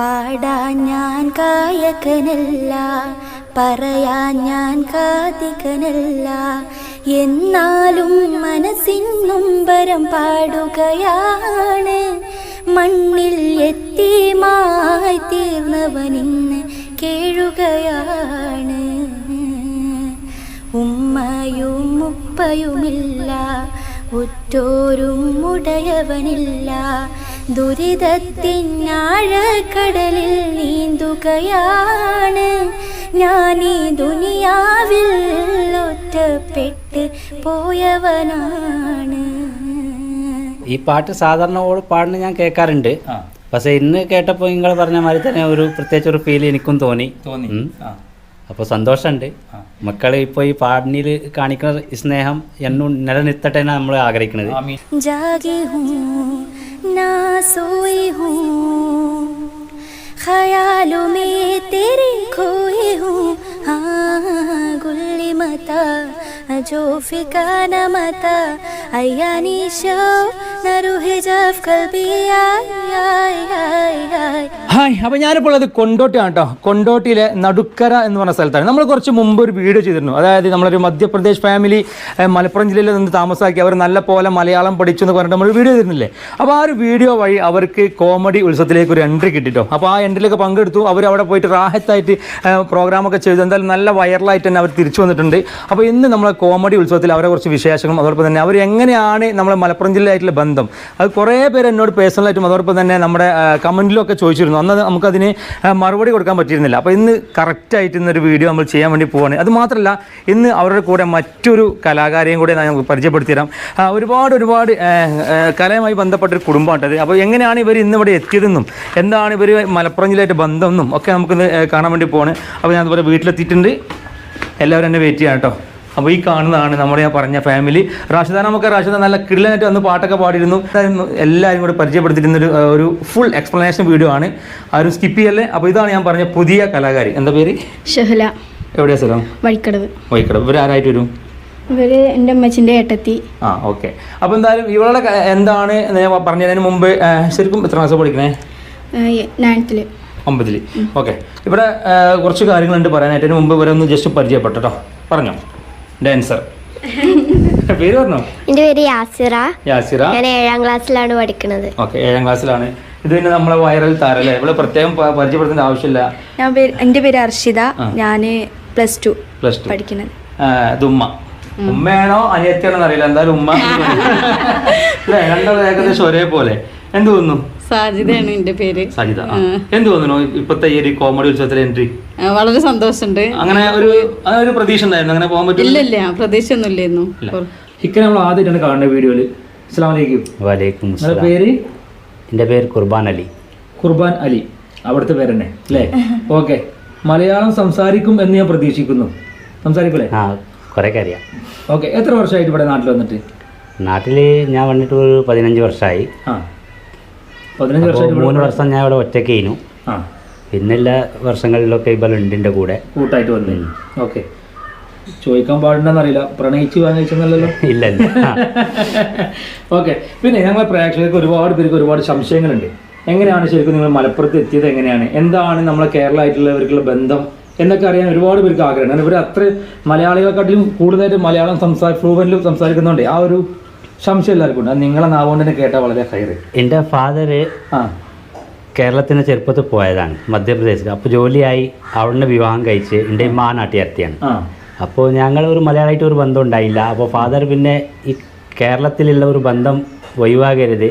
പാടാൻ ഞാൻ കായകനല്ല പറയാൻ ഞാൻ കാതികനല്ല എന്നാലും മനസ്സിൻ നൊമ്പരം പാടുകയാണ്. മണ്ണിൽ എത്തിമായി തീർന്നവനിന്ന് കേഴുകയാണ്. ഉമ്മയും ഉപ്പയുമില്ല ഉറ്റോരും ഉടയവനില്ല. ദുരിതത്തിനാഴക്കടലിൽ നീന്തുകയാണ്. ഞാൻ ഈ ദുനിയാവിൽ ഒറ്റപ്പെട്ട് പോയവനാണ്. ഈ പാട്ട് സാധാരണ ഓട് പാടുന്ന ഞാൻ കേൾക്കാറുണ്ട്. പക്ഷെ ഇന്ന് കേട്ടപ്പോൾ നിങ്ങൾ പറഞ്ഞ മാതിരി തന്നെ ഒരു പ്രത്യേകിച്ച് ഒരു ഫീൽ എനിക്കും തോന്നി. തോന്നി. അപ്പോൾ സന്തോഷമുണ്ട്. മക്കൾ ഇപ്പോൾ ഈ പാടിനിൽ കാണിക്കുന്ന സ്നേഹം എന്നും നിലനിർത്തട്ടെ നമ്മൾ ആഗ്രഹിക്കുന്നത് ना सोई हूँ ख्यालों में तेरे खोई हूँ हाँ गुल्ली मता जो फिका न मता अयानी शो ഹായ് അപ്പൊ ഞാനിപ്പോൾ അത് കൊണ്ടോട്ടിയാണ് കേട്ടോ കൊണ്ടോട്ടിയിലെ നടുക്കര എന്ന് പറഞ്ഞ സ്ഥലത്താണ്. നമ്മൾ കുറച്ച് മുമ്പ് ഒരു വീഡിയോ ചെയ്തിരുന്നു. അതായത് നമ്മളൊരു മധ്യപ്രദേശ് ഫാമിലി മലപ്പുറം ജില്ലയിൽ നിന്ന് താമസാക്കി അവർ നല്ല പോലെ മലയാളം പഠിച്ചു എന്ന് പറഞ്ഞിട്ട് നമ്മൾ വീഡിയോ ചെയ്തിരുന്നില്ലേ? അപ്പോൾ ആ ഒരു വീഡിയോ വഴി അവർക്ക് കോമഡി ഉത്സവത്തിലേക്ക് ഒരു എൻട്രി കിട്ടിട്ടോ. അപ്പോൾ ആ എൻട്രിയിലൊക്കെ പങ്കെടുത്തു. അവർ അവിടെ പോയിട്ട് റാഹത്തായിട്ട് പ്രോഗ്രാമൊക്കെ ചെയ്തു. എന്തായാലും നല്ല വൈറലായിട്ട് തന്നെ അവർ തിരിച്ചു വന്നിട്ടുണ്ട്. അപ്പോൾ ഇന്ന് നമ്മളെ കോമഡി ഉത്സവത്തിൽ അവരെ കുറച്ച് വിശേഷങ്ങളും അതോടൊപ്പം തന്നെ അവർ എങ്ങനെയാണ് നമ്മളെ മലപ്പുറം ജില്ലയായിട്ടുള്ള അത് കുറേ പേര് എന്നോട് പേഴ്സണലായിട്ടും അതോടൊപ്പം തന്നെ നമ്മുടെ കമന്റിലൊക്കെ ചോദിച്ചിരുന്നു. അന്ന് നമുക്കതിന് മറുപടി കൊടുക്കാൻ പറ്റിയിരുന്നില്ല. അപ്പോൾ ഇന്ന് കറക്റ്റായിട്ട് ഇന്നൊരു വീഡിയോ നമ്മൾ ചെയ്യാൻ വേണ്ടി പോവാണ്. അത് മാത്രമല്ല ഇന്ന് അവരുടെ കൂടെ മറ്റൊരു കലാകാരെയും കൂടെ നമുക്ക് പരിചയപ്പെടുത്തി തരാം ഒരുപാട് ഒരുപാട് കലയുമായി ബന്ധപ്പെട്ടൊരു കുടുംബമായിട്ടത് അപ്പോൾ എങ്ങനെയാണ് ഇവർ ഇന്ന് ഇവിടെ എത്തിയതെന്നും എന്താണ് ഇവർ മലപ്പുറം ജില്ലയായിട്ട് ബന്ധമെന്നും ഒക്കെ നമുക്കിന്ന് കാണാൻ വേണ്ടി പോവാണ്. അപ്പോൾ ഞാൻ അതുപോലെ വീട്ടിലെത്തിയിട്ടുണ്ട്. എല്ലാവരും എന്നെ വെയിറ്റ് ചെയ്യാം കേട്ടോ. അപ്പോൾ ഈ കാണുന്നതാണ് നമ്മുടെ ഞാൻ പറഞ്ഞ ഫാമിലി റാഷിദ നമുക്ക് റാഷിദ നല്ല കിടിലനായിട്ട് വന്ന് പാട്ടൊക്കെ പാടിയിരുന്നു. എല്ലാവരും കൂടെ പരിചയപ്പെടുത്തിയിരുന്നൊരു ഒരു ഒരു ഫുൾ എക്സ്പ്ലനേഷൻ വീഡിയോ ആണ്. ആരും സ്കിപ്പ് ചെയ്യല്ലേ? അപ്പോൾ ഇതാണ് ഞാൻ പറഞ്ഞ പുതിയ കലാകാരി. എന്താ പേര്? ഷഹല. എവിടെയാ സ്ഥലം? വഴിക്കടവ്. വൈക്കടവ് ഇവർ ആരായിട്ട് വരും? ഇവർ എന്റെ അമ്മച്ചിന്റെ ഏട്ടത്തി. ആ ഓക്കെ. അപ്പോൾ എന്തായാലും ഇവളുടെ എന്താണ്? ഞാൻ പറഞ്ഞതിന് മുമ്പ് ശരിക്കും എത്ര മാസം പഠിക്കണേ? നയൻത്തിൽ ഒമ്പതിൽ ഓക്കെ. ഇവിടെ കുറച്ച് കാര്യങ്ങളുണ്ട് പറയാനായിട്ട്. അതിന് മുമ്പ് ഇവരെ ഒന്ന് ജസ്റ്റ് പരിചയപ്പെട്ടോ പറഞ്ഞോ. ഡാൻസർ പേര് പറഞ്ഞോ? എന്റെ പേര് യാസിറ. യാസിറ. ഞാൻ ഏഴാം ക്ലാസ്സിലാണ് പഠിക്കുന്നത്. ഓക്കെ ഏഴാം ക്ലാസ്സിലാണ്. ഇത് പിന്നെ നമ്മളെ വൈറൽ താരല്ലേ ഇവിടെ പ്രത്യേകം പരിചയപ്പെടുത്തേണ്ട ആവശ്യമില്ല. ഞാൻ പേര് എന്റെ പേര് അർഷിത. ഞാൻ പ്ലസ് ടു പ്ലസ് ടു പഠിക്കുന്നത്. ഇത് ഉമ്മ. ഉമ്മയാണോ അനിയത്തിയാണോ അറിയില്ല എന്തായാലും ഉമ്മ. അല്ലേ? രണ്ടും ഏകദേശം ഒരേപോലെ. എന്ത് തോന്നുന്നു? സാജിതയാണ് എന്റെ പേര്. സാജിത. എന്ത് തോന്നുന്നു? ഇപ്പത്തെ ഈ ഒരു കോമഡി ഉത്സവത്തിലെ എൻട്രി വളരെ സന്തോഷമുണ്ട്. അങ്ങനെ ഒരു ഒരു പ്രതീക്ഷ ഉണ്ടായിരുന്നു. അങ്ങനെ പോകാൻ പറ്റില്ല ഇല്ല പ്രതീക്ഷ ഒന്നും ഇല്ലായിരുന്നു ഹിക്ക നമ്മൾ ആദ്യമായിട്ടാണ് കാണുന്ന വീഡിയോയിൽ അസ്സലാമലൈക്കും വലൈക്കും പേര്? എന്റെ പേര് കുർബാൻ അലി. ഖുർബാൻ അലി. അവിടുത്തെ പേരെന്നെ അല്ലേ? ഓക്കെ. മലയാളം സംസാരിക്കും എന്ന് ഞാൻ പ്രതീക്ഷിക്കുന്നു. സംസാരിക്കൂലേ? ആ കുറേ അറിയാം ഓക്കെ. എത്ര വർഷമായിട്ട് ഇവിടെ നാട്ടിൽ വന്നിട്ട്? നാട്ടിൽ ഞാൻ വന്നിട്ട് ഒരു പതിനഞ്ച് വർഷമായി ആ. പതിനഞ്ച് വർഷം മൂന്ന് വർഷം ഞാൻ ഇവിടെ ഒറ്റയ്ക്ക് ചെയ്യുന്നു ആ. പിന്നെ എല്ലാ വർഷങ്ങളിലൊക്കെ ഇപ്പോൾ ഉണ്ട് എന്റെ കൂടെ. കൂട്ടായിട്ട് വന്നു. ഓക്കെ. ചോദിക്കാൻ പാടുണ്ടെന്നറിയില്ല. പ്രണയിച്ച് വാങ്ങിച്ചെന്നല്ലോ ഇല്ല. ഓക്കെ. പിന്നെ ഞങ്ങളെ പ്രേക്ഷകർക്ക് ഒരുപാട് പേർക്ക് ഒരുപാട് സംശയങ്ങളുണ്ട്. എങ്ങനെയാണ് ശരിക്കും നിങ്ങൾ മലപ്പുറത്ത് എത്തിയത് എങ്ങനെയാണ്? എന്താണ് നമ്മളെ കേരളമായിട്ടുള്ളവർക്കുള്ള ബന്ധം എന്നൊക്കെ അറിയാൻ ഒരുപാട് പേർക്ക് ആഗ്രഹമാണ് ഇവർ അത്ര മലയാളികളെക്കാട്ടിലും കൂടുതലായിട്ട് മലയാളം സംസാര ഫ്ലൂവന്റിലും സംസാരിക്കുന്നുണ്ട്. ആ ഒരു സംശയം എല്ലാവർക്കും ഉണ്ട്. അത് നിങ്ങളെ നാവുകൊണ്ട് തന്നെ കേട്ടാൽ വളരെ ഹൈറ്. എന്റെ ഫാദർ ആ. കേരളത്തിന്റെ ചെറുപ്പത്തിൽ പോയതാണ് മധ്യപ്രദേശിൽ. അപ്പോൾ ജോലിയായി അവിടുന്ന് വിവാഹം കഴിച്ച് എന്റെ മാ നാട്ടിലെത്തിയാണ് ആ. അപ്പോൾ ഞങ്ങൾ ഒരു മലയാളമായിട്ട് ഒരു ബന്ധം ഉണ്ടായില്ല. അപ്പോൾ ഫാദർ പിന്നെ ഈ കേരളത്തിലുള്ള ഒരു ബന്ധം ഒഴിവാകരുത്.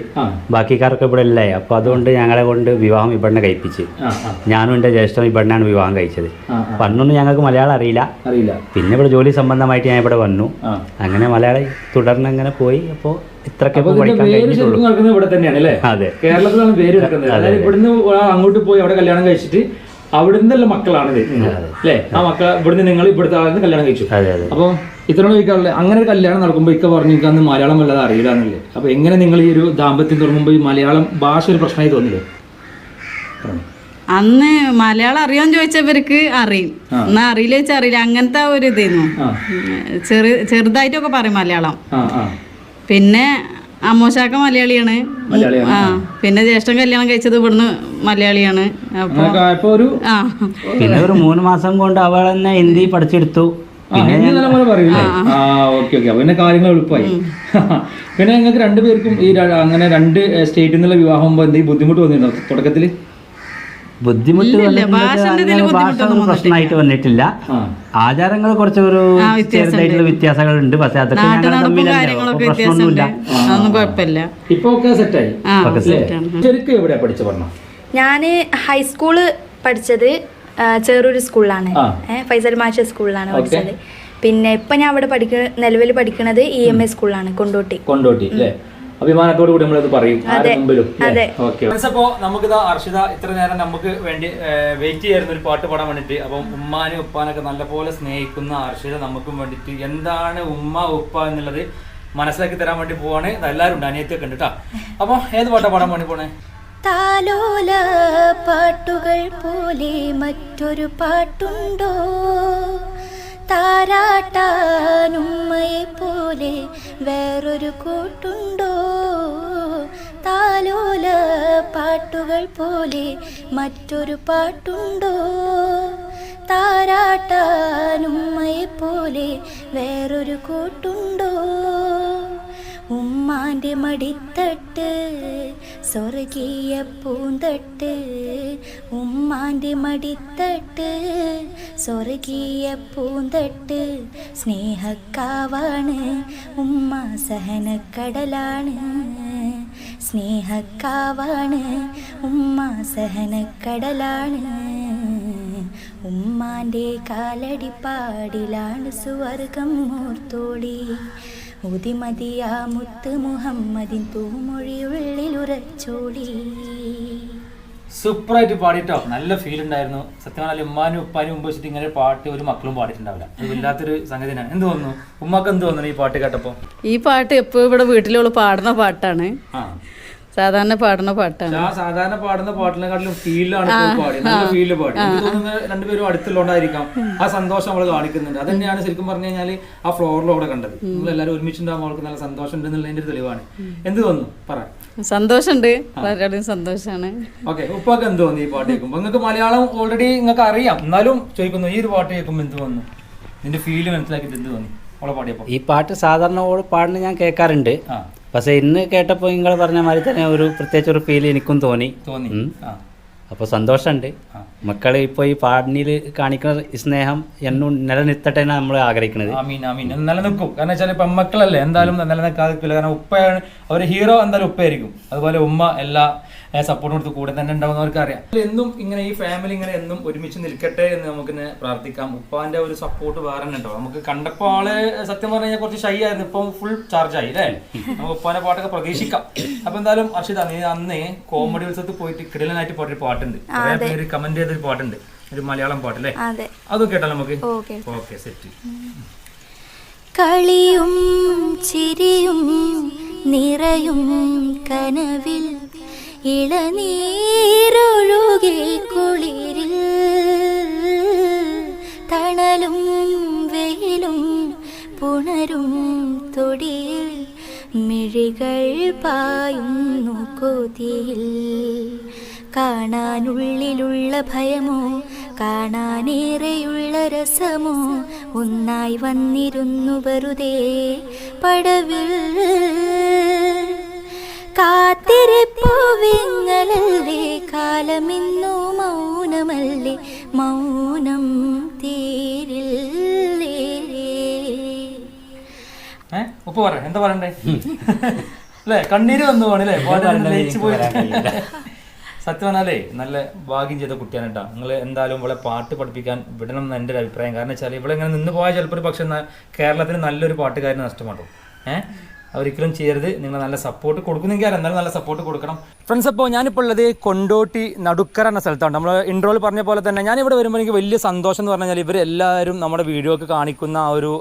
ബാക്കിക്കാർക്ക് ഇവിടെ ഇല്ലേ അപ്പോൾ അതുകൊണ്ട് ഞങ്ങളെ കൊണ്ട് വിവാഹം ഇവിടുന്ന് കഴിപ്പിച്ച്. ഞാനും എന്റെ ജ്യേഷ്ഠനും ഇവിടുന്നാണ് വിവാഹം കഴിച്ചത്. അപ്പം അന്നൊന്നും ഞങ്ങൾക്ക് മലയാളം അറിയില്ല. അറിയില്ല. പിന്നെ ഇവിടെ ജോലി സംബന്ധമായിട്ട് ഞാൻ ഇവിടെ വന്നു. അങ്ങനെ മലയാളം തുടർന്ന് അങ്ങനെ പോയി. അപ്പോൾ ഇത്രയൊക്കെ പേര് കഴിഞ്ഞിട്ടുള്ളൂ. ശരിക്കും നടക്കുന്നത് ഇവിടെ തന്നെയാണ് അല്ലേ? കേരളത്തിലാണ് പേര് നടക്കുന്നത് അതായത് ഇവിടുന്ന് അങ്ങോട്ട് പോയി അവിടെ കല്യാണം കഴിച്ചിട്ട് അവിടുന്നുള്ള മക്കളാണ് അല്ലേ? ആ മക്കൾ ഇവിടുന്ന് നിങ്ങൾ ഇവിടുത്തെ ആളിന് കല്യാണം കഴിച്ചു. അപ്പൊ അതെ ചോദിക്കാറില്ലേ അങ്ങനെ ഒരു കല്യാണം നടക്കുമ്പോൾ ഇക്ക പറഞ്ഞു എനിക്ക് അന്ന് മലയാളം വല്ലാതെ അറിയില്ല എന്നല്ലേ? അപ്പൊ എങ്ങനെ നിങ്ങൾ ഈ ഒരു ദാമ്പത്യം തുടങ്ങുമ്പോൾ ഈ മലയാളം ഭാഷ ഒരു പ്രശ്നമായി തോന്നില്ലേ? അന്ന് മലയാളം അറിയാൻ ചോദിച്ചവർക്ക് അറിയും. എന്നാ അറിയില്ല വെച്ചാൽ അറിയില്ല. അങ്ങനത്തെ ഒരു ഇതായിരുന്നു ചെറു ചെറുതായിട്ടൊക്കെ പറയും മലയാളം. പിന്നെ അമ്മോശാക്ക മലയാളിയാണ്. മലയാളിയാണ്. ആ പിന്നെ ജ്യേഷ്ഠൻ കല്യാണം കഴിച്ചത് ഇവിടുന്ന് മലയാളിയാണ്. അപ്പൊ ഒരു ആ. പിന്നെ ഒരു മൂന്ന് മാസം കൊണ്ട് അവൾ തന്നെ ഹിന്ദി പഠിച്ചെടുത്തു. ഹിന്ദി നല്ലപോലെ പറയൂലേ ആ ഓക്കെ ഓക്കെ. അപ്പൊ പിന്നെ കാര്യങ്ങൾ എളുപ്പമായി. പിന്നെ നിങ്ങൾക്ക് രണ്ടുപേർക്കും ഈ ര- അങ്ങനെ രണ്ട് സ്റ്റേറ്റിൽ നിന്നുള്ള വിവാഹം എന്തെങ്കിലും ബുദ്ധിമുട്ട് വന്നിട്ടുണ്ടോ തുടക്കത്തിൽ? ബുദ്ധിമുട്ട് പ്രശ്നമായിട്ട് വന്നിട്ടില്ല. ആ. ആചാരങ്ങൾ കുറച്ച് ഒരു ചെറുതായിട്ടുള്ള വ്യത്യാസങ്ങൾ ഉണ്ട് പക്ഷെ അതൊക്കെ ഞാൻ ഞങ്ങൾ പ്രശ്നമൊന്നുമില്ല. ഇപ്പൊ സെറ്റായി? ശരിക്കും പഠിച്ച പറഞ്ഞ? ഹൈസ്കൂൾ പഠിച്ചത് ചെറൂർ സ്കൂളിലാണ്. ഫൈസൽ മാഷ സ്കൂളിലാണ് പഠിച്ചത്. പിന്നെ ഇപ്പൊ ഞാൻ അവിടെ പഠിക്കുന്ന നിലവിൽ പഠിക്കുന്നത് ഇ എം എ സ്കൂളിലാണ് കൊണ്ടോട്ടി. കൊണ്ടോട്ടി അഭിമാനത്തോടു കൂടി നമ്മളത് പറയും. മുമ്പിലും അതെ. ഓക്കെ അപ്പോ നമുക്ക് അർഷിത ഇത്ര നേരം നമുക്ക് വേണ്ടി വെയിറ്റ് ചെയ്യുന്ന ഒരു പാട്ട് പാടാൻ വേണ്ടിട്ട് അപ്പം ഉമ്മാനും ഉപ്പാനൊക്കെ നല്ലപോലെ സ്നേഹിക്കുന്ന അർഷിത നമുക്കും വേണ്ടിട്ട് എന്താണ് ഉമ്മ ഉപ്പ എന്നുള്ളത് മനസ്സിലാക്കി തരാൻ വേണ്ടി പോവാണ്. എല്ലാരും എല്ലാവരും ഉണ്ട് അനിയത്തിയൊക്കെ ഉണ്ട് കേട്ടോ അപ്പൊ ഏത് പാട്ടാ പാടാൻ വേണ്ടി പോണേ? താലോല പാട്ടുകൾ പോലെ മറ്റൊരു പാട്ടുണ്ടോ? താരാട്ടാനുമ്മയെ പോലെ വേറൊരു കൂട്ടുണ്ടോ? താലോല പാട്ടുകൾ പോലെ മറ്റൊരു പാട്ടുണ്ടോ? താരാട്ടാനുമ്മയെ പോലെ വേറൊരു കൂട്ടുണ്ടോ? ഉമ്മാന്റെ മടിത്തട്ട് സ്വർഗീയ പൂന്തട്ട്. ഉമ്മാന്റെ മടിത്തട്ട് സ്വർഗീയ പൂന്തട്ട്. സ്നേഹക്കാവാണ് ഉമ്മ സഹനക്കടലാണ്. സ്നേഹക്കാവാണ് ഉമ്മ സഹനക്കടലാണ്. ഉമ്മാന്റെ കാലടിപ്പാടിലാണ് സ്വർഗം മൂർത്തോളി ഉതിമതിയാ മുത്ത് മുഹമ്മദിൻ തൂമൊഴിയുള്ളിൽ ഉറച്ചോളി സൂപ്പറായിട്ട് പാടിട്ടോ. നല്ല ഫീൽ ഉണ്ടായിരുന്നു. സത്യം പറഞ്ഞാൽ ഉമ്മാനും ഉപ്പാനും മുമ്പ് വെച്ചിട്ട് ഇങ്ങനെ പാട്ട് ഒരു മക്കളും പാടിയിട്ടുണ്ടാവില്ല. ഇല്ലാത്തൊരു സംഗതിയാണ് സംഗതി തന്നെയാണ് എന്ത് തോന്നുന്നു? ഉമ്മക്ക് എന്ത് തോന്നുന്നു ഈ പാട്ട് കേട്ടപ്പോ? ഈ പാട്ട് എപ്പോഴും ഇവിടെ വീട്ടിലുള്ള പാടുന്ന പാട്ടാണ്. ആ. സാധാരണ പാടുന്ന പാട്ടാണ്. ഞാൻ സാധാരണ പാടുന്ന പാട്ടിനെക്കാട്ടിലും ഫീലാണ് പാടി നല്ല ഫീലിൽ പാടി. എനിക്ക് തോന്നുന്നത് രണ്ടുപേരും അടുത്തുള്ളതായിരിക്കാം ആ സന്തോഷം അവൾ കാണിക്കുന്നുണ്ട്. അത് തന്നെയാണ് ശരിക്കും പറഞ്ഞു കഴിഞ്ഞാൽ ആ ഫ്ലോറിൽ അവിടെ കണ്ടത്. നമ്മൾ എല്ലാവരും ഒരുമിച്ചുണ്ടാകുമ്പോൾ അവൾക്ക് നല്ല സന്തോഷം ഉണ്ട് എന്നുള്ളതിന്റെ ഒരു തെളിവാണ്. എന്ത് തോന്നുന്നു? പറ. സന്തോഷമുണ്ട്. വളരെയധികം സന്തോഷമാണ് ഓക്കെ ഉപ്പാക്ക് എന്ത് തോന്നി ഈ പാട്ട് കേൾക്കുമ്പോൾ നിങ്ങൾക്ക് മലയാളം ഓൾറെഡി നിങ്ങൾക്ക് അറിയാം. എന്നാലും ചോദിക്കുന്നു ഈ ഒരു പാട്ട് കേൾക്കുമ്പോൾ എന്ത് തോന്നുന്നു? നിന്റെ ഫീൽ മനസ്സിലാക്കിയിട്ട് എന്ത് തോന്നി? അവളെ പാടിയപ്പോൾ ഈ പാട്ട് സാധാരണ ഓൾ പാടുന്ന ഞാൻ കേൾക്കാറുണ്ട്. ആ. പക്ഷെ ഇന്ന് കേട്ടപ്പോൾ നിങ്ങൾ പറഞ്ഞ മാതിരി തന്നെ ഒരു പ്രത്യേകിച്ച് ഒരു ഫീൽ എനിക്കും തോന്നി. തോന്നി. അപ്പോൾ സന്തോഷമുണ്ട് മക്കൾ മക്കൾ ഇപ്പോൾ ഈ പാടിനിൽ കാണിക്കുന്ന സ്നേഹം എന്നും നിലനിർത്തട്ടെ എന്നാണ് നമ്മൾ ആഗ്രഹിക്കുന്നത് ആമീൻ ആമീൻ. നിലനിൽക്കും. കാരണം വെച്ചാൽ ഇപ്പം മക്കളല്ലേ എന്തായാലും നിലനിൽക്കാതിരിക്കില്ല കാരണം ഉപ്പയാണ് അവർ ഹീറോ എന്തായാലും ഉപ്പയായിരിക്കും. അതുപോലെ ഉമ്മ എല്ലാ സപ്പോർട്ട് കൊടുത്ത് കൂടെ തന്നെ ഉണ്ടാവുന്നവർക്ക് അറിയാം. എന്നും ഇങ്ങനെ ഈ ഫാമിലി ഇങ്ങനെ എന്നും ഒരുമിച്ച് നിൽക്കട്ടെ എന്ന് നമുക്ക് പ്രാർത്ഥിക്കാം. ഉപ്പാന്റെ ഒരു സപ്പോർട്ട് വേറെ തന്നെ ഉണ്ടാവും. നമുക്ക് കണ്ടപ്പോൾ ആൾ സത്യം പറഞ്ഞു കഴിഞ്ഞാൽ കുറച്ച് ഷൈ ആയിരുന്നു. ഇപ്പം ഫുൾ ചാർജ് ആയി അല്ലേ? നമുക്ക് ഉപ്പാന്റെ പാട്ടൊക്കെ പ്രതീക്ഷിക്കാം. അപ്പൊ എന്തായാലും അർഷിത നീ അന്ന് കോമഡി ഉത്സവത്തിൽ പോയിട്ട് കിടലനായിട്ട് പാട്ടൊരു പാട്ടുണ്ട്. പേര് കമന്റ് ചെയ്തൊരു പാട്ടുണ്ട്. ഒരു മലയാളം പാട്ട് അല്ലേ അതെ കേട്ടാലോ നമുക്ക്? ഓക്കെ ഓക്കെ സെറ്റ് കളിയും ചിരിയും നിറയും കനവിൽ ഇളനീരൊഴുകി കുളിരിൽ തണലും വെയിലും പുണരും തൊടിയിൽ മിഴികൾ പായുന്നു കൊതിയിൽ കാണാനുള്ളിലുള്ള ഭയമോ കാണാനേറെയുള്ള രസമോ ഒന്നായി വന്നിരുന്നു വെറുതെ പടവിൽ. കാത്തിരിപ്പുവിങ്ങലല്ലേ കാലമിന്നു മൗനമല്ലേ മൗനം തീരില്ലേ. എന്താ പറയണ്ടേ? അല്ലേ കണ്ണീര് വന്നു പോണല്ലേ പോയിട്ട്. പോയി സത്യം പറഞ്ഞാലേ നല്ല ഭാഗ്യം ചെയ്ത കുട്ടിയാണ് കേട്ടോ. നിങ്ങൾ എന്തായാലും ഇവളെ പാട്ട് പഠിപ്പിക്കാൻ വിടണം എന്ന് എന്റെ ഒരു അഭിപ്രായം. കാരണം വെച്ചാൽ ഇവളെങ്ങനെ നിന്ന് പോയാൽ ചിലപ്പോൾ ഒരു പക്ഷേ കേരളത്തിന് നല്ലൊരു പാട്ടുകാരന് നഷ്ടമാകും ഏഹ് ഒരിക്കലും ചെയ്യരുത്. നിങ്ങൾ നല്ല സപ്പോർട്ട് കൊടുക്കുന്നെങ്കിൽ എന്തായാലും നല്ല സപ്പോർട്ട് കൊടുക്കണം. ഫ്രണ്ട്സ് അപ്പോൾ ഞാനിപ്പോൾ ഉള്ളത് കൊണ്ടോട്ടി നടുക്കര എന്ന സ്ഥലത്താണ്. നമ്മൾ ഇൻട്രോയിൽ പറഞ്ഞ പോലെ തന്നെ ഞാനിവിടെ വരുമ്പോൾ എനിക്ക് വലിയ സന്തോഷം എന്ന് പറഞ്ഞാൽ ഇവരെല്ലാവരും നമ്മുടെ വീഡിയോ ഒക്കെ കാണിക്കുന്ന ആ ഒരു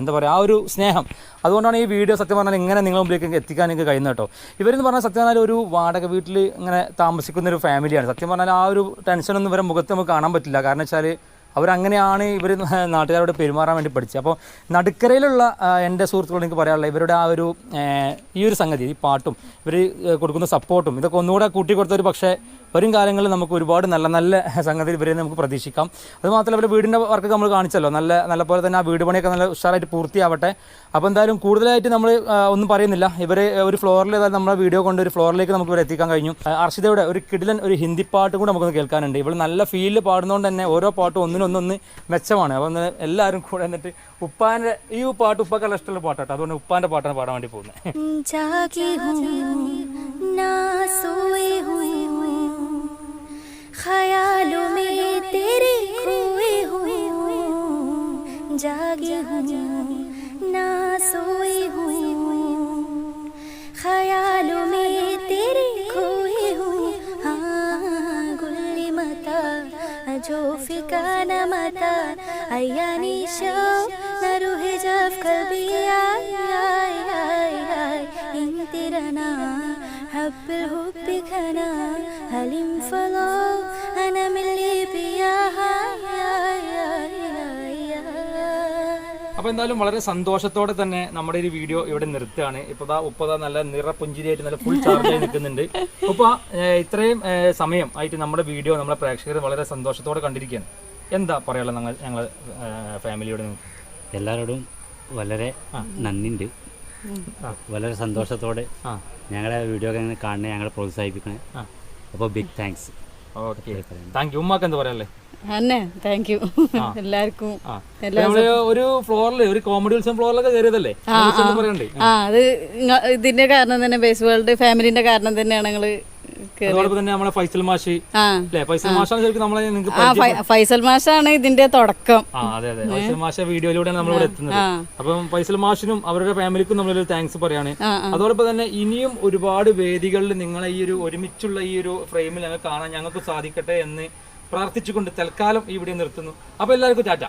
എന്താ പറയുക ആ ഒരു സ്നേഹം. അതുകൊണ്ടാണ് ഈ വീഡിയോ സത്യം പറഞ്ഞാൽ ഇങ്ങനെ നിങ്ങളുടെ മുമ്പിലേക്ക് എത്തിക്കാൻ എനിക്ക് കഴിയുന്നത് കേട്ടോ. ഇവരെന്ന് പറഞ്ഞാൽ സത്യം പറഞ്ഞാൽ ഒരു വാടക വീട്ടിൽ ഇങ്ങനെ താമസിക്കുന്ന ഒരു ഫാമിലിയാണ് സത്യം പറഞ്ഞാൽ ആ ഒരു ടെൻഷനൊന്നും ഇവരെ മുഖത്ത് നമുക്ക് കാണാൻ പറ്റില്ല. കാരണം വെച്ചാൽ അവരങ്ങനെയാണ് ഇവർ നാട്ടുകാരോട് പെരുമാറാൻ വേണ്ടി പഠിച്ചത്. അപ്പോൾ നടുക്കരയിലുള്ള എന്റെ സുഹൃത്തുക്കളോട് എനിക്ക് പറയാനുള്ള ഇവരുടെ ആ ഒരു ഈ ഒരു സംഗതി ഈ പാട്ടും ഇവർ കൊടുക്കുന്ന സപ്പോർട്ടും ഇതൊക്കെ ഒന്നുകൂടെ കൂട്ടി കൊടുത്ത ഒരു പക്ഷേ വരും കാലങ്ങളിൽ നമുക്ക് ഒരുപാട് നല്ല നല്ല സംഗതി ഇവരെ നമുക്ക് പ്രതീക്ഷിക്കാം. അതുമാത്രമല്ല അവരുടെ വീടിന്റെ വർക്ക് നമ്മൾ കാണിച്ചല്ലോ നല്ല നല്ല പോലെ തന്നെ ആ വീട് പണിയൊക്കെ നല്ല ഉഷാറായിട്ട് പൂർത്തിയാവട്ടെ. അപ്പോൾ എന്തായാലും കൂടുതലായിട്ട് നമ്മൾ ഒന്നും പറയുന്നില്ല. ഇവർ ഒരു ഫ്ലോറിൽ ഏതായാലും നമ്മളെ വീഡിയോ കൊണ്ട് ഒരു ഫ്ലോറിലേക്ക് നമുക്ക് ഇവരെ എത്തിക്കാൻ കഴിഞ്ഞു. അർഷിതയുടെ ഒരു കിടിലൻ ഒരു ഹിന്ദി പാട്ടും കൂടെ നമുക്കൊന്ന് കേൾക്കാനുണ്ട്. ഇവൾ നല്ല ഫീലിൽ പാടുന്നതുകൊണ്ട് തന്നെ ഓരോ പാട്ടും ഒന്നിനൊന്നൊന്ന് മെച്ചമാണ് അപ്പോൾ ഒന്ന് എല്ലാവരും കൂടെ എന്നിട്ട് ഉപ്പാൻ്റെ ഈ പാട്ട് ഉപ്പാക്കുള്ള ഇഷ്ടമുള്ള പാട്ടാട്ടോ അതുകൊണ്ട് ഉപ്പാൻ്റെ പാട്ടാണ് പാടാൻ വേണ്ടി പോകുന്നത് जागी हूँ ना सोई हूँ ख्यालों عياني شوق نار هجاف قلبي آي آي آي آي رنا حب الحب كنا من ليبيا അപ്പോൾ എന്തായാലും വളരെ സന്തോഷത്തോടെ തന്നെ നമ്മുടെ ഒരു വീഡിയോ ഇവിടെ നിർത്തുകയാണ്. ഇപ്പോൾ ദാ ഉപ്പ ദാ നല്ല നിറപുഞ്ചിരിയായിട്ട് നല്ല ഫുൾ ചാർജായി നിൽക്കുന്നുണ്ട്. ഉപ്പ ഇത്രയും സമയം ആയിട്ട് നമ്മുടെ വീഡിയോ നമ്മുടെ പ്രേക്ഷകർ വളരെ സന്തോഷത്തോടെ കണ്ടിരിക്കുകയാണ്. എന്താ പറയാനുള്ളത് ഞങ്ങൾ ഞങ്ങൾ ഫാമിലിയോട് എല്ലാവരോടും വളരെ നന്ദിയുണ്ട്. വളരെ സന്തോഷത്തോടെ ഞങ്ങളെ വീഡിയോ ഒക്കെ ഇങ്ങനെ കാണണേ ഞങ്ങളെ പ്രോത്സാഹിപ്പിക്കണേ. അപ്പോൾ big thanks okay thank you ഉമ്മാക്ക് എന്താ പറയാല്ലേ അന്നെ താങ്ക് യു എല്ലാവർക്കും. ഒരു ഫ്ലോറിൽ ഒരു കോമഡി ഉത്സവം ഫ്ലോറിലൊക്കെ കയറിയതല്ലേ ആ അത് ഇതിന്റെ കാരണം തന്നെ ബേസ് വേൾഡ് ഫാമിലിന്റെ കാരണം തന്നെയാണ് ഞങ്ങൾ അതോടൊപ്പം തന്നെ നമ്മളെ ഫൈസൽ മാഷി അല്ലേ? ഫൈസൽ മാഷാണ് ശരിക്കും നമ്മളെ നിങ്ങൾക്ക് ഫൈസൽ മാഷാണ് ഇതിന്റെ തുടക്കം. അതെ അതെ. ഫൈസൽ മാഷ വീഡിയോയിലൂടെയാണ് നമ്മൾ ഇവിടെ എത്തുന്നത്. അപ്പം ഫൈസൽ മാഷിനും അവരുടെ ഫാമിലിക്കും നമ്മളൊരു താങ്ക്സ് പറയാണ്. അതോടൊപ്പം തന്നെ ഇനിയും ഒരുപാട് വേദികളിൽ നിങ്ങളെ ഈ ഒരു ഒരുമിച്ചുള്ള ഈ ഒരു ഫ്രെയിമിൽ ഞങ്ങൾ കാണാൻ ഞങ്ങൾക്ക് സാധിക്കട്ടെ എന്ന് പ്രാർത്ഥിച്ചുകൊണ്ട് തൽക്കാലം ഇവിടെ നിർത്തുന്നു. അപ്പൊ എല്ലാവർക്കും ടാറ്റ.